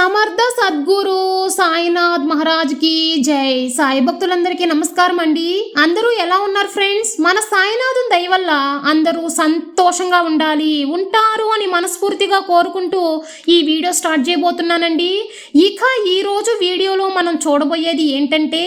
సమర్థ సద్గురు సాయినాథ్ మహారాజ్కి జై. సాయి భక్తులందరికీ నమస్కారం అండి. అందరూ ఎలా ఉన్నారు ఫ్రెండ్స్? మన సాయినాథుని దయ వల్ల అందరూ సంతోషంగా ఉండాలి ఉంటారు అని మనస్ఫూర్తిగా కోరుకుంటూ ఈ వీడియో స్టార్ట్ చేయబోతున్నానండి. ఇక ఈ రోజు వీడియోలో మనం చూడబోయేది ఏంటంటే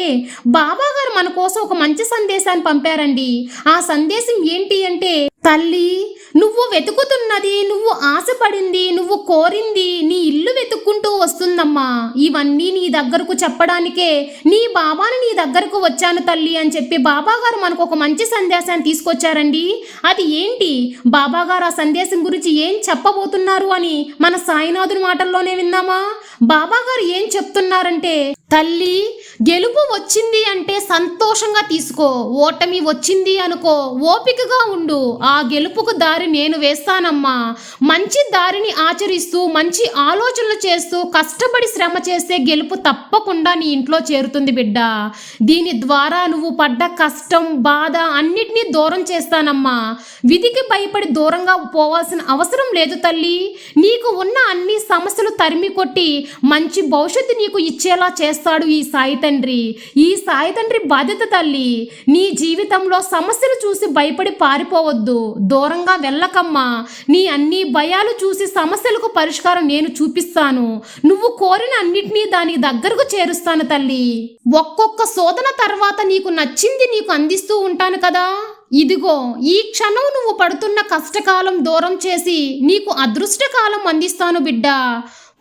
బాబా గారు మన కోసం ఒక మంచి సందేశాన్ని పంపారండి. ఆ సందేశం ఏంటి అంటే తల్లి నువ్వు వెతుకుతున్నది నువ్వు ఆశపడింది నువ్వు కోరింది నీ ఇల్లు వెతుక్కుంటూ వస్తుందమ్మా. ఇవన్నీ నీ దగ్గరకు చెప్పడానికే నీ బాబాని నీ దగ్గరకు వచ్చాను తల్లి అని చెప్పి బాబాగారు మనకు ఒక మంచి సందేశాన్ని తీసుకొచ్చారండి. అది ఏంటి? బాబాగారు ఆ సందేశం గురించి ఏం చెప్పబోతున్నారు అని మన సాయినాథుని మాటల్లోనే విన్నామా బాబాగారు ఏం చెప్తున్నారంటే తల్లి గెలుపు వచ్చింది అంటే సంతోషంగా తీసుకో ఓటమి వచ్చింది అనుకో ఓపికగా ఉండు. ఆ గెలుపుకు దారి నేను వేస్తానమ్మా. మంచి దారిని ఆచరిస్తూ మంచి ఆలోచనలు చేస్తూ కష్టపడి శ్రమ చేస్తే గెలుపు తప్పకుండా నీ ఇంట్లో చేరుతుంది బిడ్డ. దీని ద్వారా నువ్వు పడ్డ కష్టం బాధ అన్నిటినీ దూరం చేస్తానమ్మా. విధికి భయపడి దూరంగా పోవాల్సిన అవసరం లేదు తల్లి. నీకు ఉన్న అన్ని సమస్యలు తరిమి కొట్టి మంచి భవిష్యత్తు నీకు ఇచ్చేలా చేస్తాడు ఈ సాయి తండ్రి. ఈ సాయి తండ్రి బాధ్యత తల్లి. నీ జీవితంలో సమస్యలు చూసి భయపడి పారిపోవద్దు. దూరంగా వెళ్ళకమ్మా. నీ అన్ని భయాలు చూసి సమస్యలకు పరిష్కారం నేను చూపిస్తాను. నువ్వు కోరిన అన్నిటినీ దానికి దగ్గరకు చేరుస్తాను తల్లి. ఒక్కొక్క శోధన తర్వాత నీకు నచ్చింది నీకు అందిస్తూ ఉంటాను కదా. ఇదిగో ఈ క్షణం నువ్వు పడుతున్న కష్టకాలం దూరం చేసి నీకు అదృష్టకాలం అందిస్తాను బిడ్డ.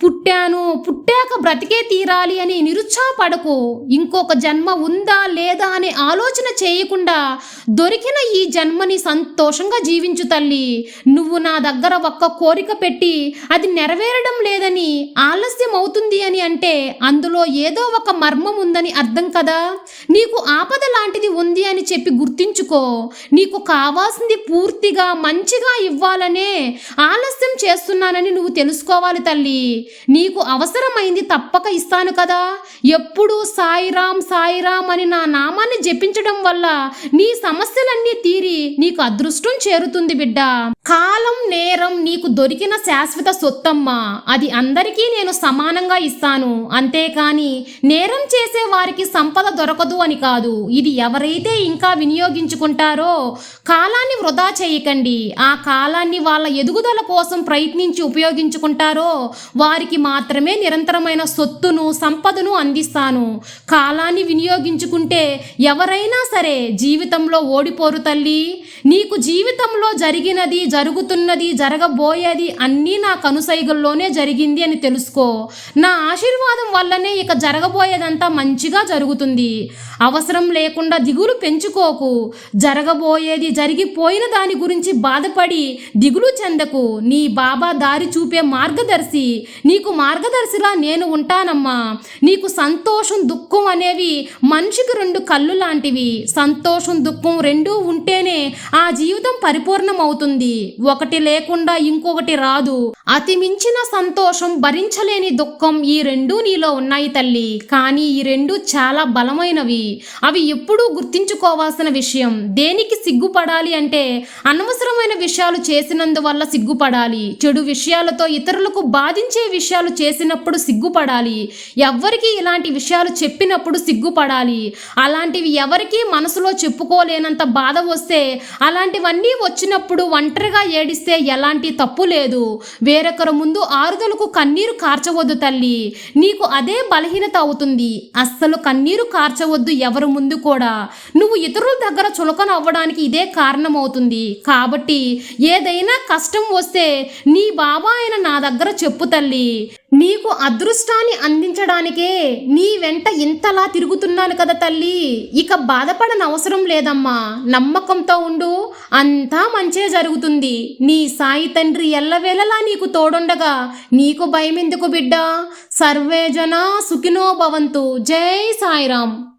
పుట్టాను పుట్టాక బ్రతికే తీరాలి అని నిరుత్సాహపడకు. ఇంకొక జన్మ ఉందా లేదా అనే ఆలోచన చేయకుండా దొరికిన ఈ జన్మని సంతోషంగా జీవించు తల్లి. నువ్వు నా దగ్గర ఒక్క కోరిక పెట్టి అది నెరవేరడం లేదని ఆలస్యం అవుతుంది అని అంటే అందులో ఏదో ఒక మర్మం ఉందని అర్థం కదా? నీకు ఆపద లాంటిది ఉంది అని చెప్పి గుర్తించుకో. నీకు కావాల్సింది పూర్తిగా మంచిగా ఇవ్వాలనే ఆలస్యం చేస్తున్నానని నువ్వు తెలుసుకోవాలి తల్లి. నీకు అవసరమైంది తప్పక ఇస్తాను కదా. ఎప్పుడు సాయిరాం సాయిరాం అని నా నామాన్ని జపించడం వల్ల నీ సమస్యలన్నీ తీరి నీకు అదృష్టం చేరుతుంది బిడ్డ. కాలం నీకు దొరికిన శాశ్వత సొత్తమ్మా. అది అందరికీ నేను సమానంగా ఇస్తాను. అంతేకాని నేరం చేసే వారికి సంపద దొరకదు అని కాదు. ఇది ఎవరైతే ఇంకా వినియోగించుకుంటారో కాలాన్ని వృధా చేయకండి. ఆ కాలాన్ని వాళ్ళ ఎదుగుదల కోసం ప్రయత్నించి ఉపయోగించుకుంటారో వారికి మాత్రమే నిరంతరమైన సొత్తును సంపదను అందిస్తాను. కాలాన్ని వినియోగించుకుంటే ఎవరైనా సరే జీవితంలో ఓడిపోరు తల్లి. నీకు జీవితంలో జరిగినది జరుగుతున్నది జరగబోయేది అన్నీ నా కనుసైగల్లోనే జరిగింది అని తెలుసుకో. నా ఆశీర్వాదం వల్లనే ఇక జరగబోయేదంతా మంచిగా జరుగుతుంది. అవసరం లేకుండా దిగులు పెంచుకోకు. జరగబోయేది జరిగిపోయిన దాని గురించి బాధపడి దిగులు చెందకు. నీ బాబా దారి చూపే మార్గదర్శి. నీకు మార్గదర్శిలా నేను ఉంటానమ్మా. నీకు సంతోషం దుఃఖం అనేవి మనిషికి రెండు కళ్ళు లాంటివి. సంతోషం దుఃఖం రెండూ ఉంటేనే ఆ జీవితం పరిపూర్ణం అవుతుంది ఒకటి లేకుండా ఇంకొకటి రాదు. అతిమించిన సంతోషం భరించలేని దుఃఖం ఈ రెండూ నీలో ఉన్నాయి తల్లి. కానీ ఈ రెండు చాలా బలమైనవి. అవి ఎప్పుడూ గుర్తించుకోవాల్సిన విషయం. దేనికి సిగ్గుపడాలి అంటే అనవసరమైన విషయాలు చేసినందువల్ల సిగ్గుపడాలి. చెడు విషయాలతో ఇతరులకు బాధించే విషయాలు చేసినప్పుడు సిగ్గుపడాలి. ఎవ్వరికి ఇలాంటి విషయాలు చెప్పినప్పుడు సిగ్గుపడాలి. అలాంటివి ఎవరికీ మనసులో చెప్పుకోలేనంత బాధ వస్తే అలాంటివన్నీ వచ్చినప్పుడు ఒంటరిగా ఏడిస్తే ఎలాంటి తప్పు లేదు. వేరొకరు ముందు ఆరుదలకు కన్నీరు కార్చవద్దు తల్లి. నీకు అదే బలహీనత అవుతుంది. అస్సలు కన్నీరు కార్చవద్దు ఎవరు ముందు కూడా. నువ్వు ఇతరుల దగ్గర చులకన అవ్వడానికి ఇదే కారణం అవుతుంది కాబట్టి ఏదైనా కష్టం వస్తే నీ బాబా అయిన నా దగ్గర చెప్పు తల్లి. నీకు అదృష్టాన్ని అందించడానికే నీ వెంట ఇంతలా తిరుగుతున్నాను కదా తల్లి. ఇక బాధపడని అవసరం లేదమ్మా. నమ్మకంతో ఉండు. అంతా మంచే జరుగుతుంది. నీ సాయి తండ్రి ఎల్లవేళలా నీకు తోడుండగా నీకు భయమెందుకు బిడ్డ? సర్వేజన సుఖినో భవంతు. జై సాయిరాం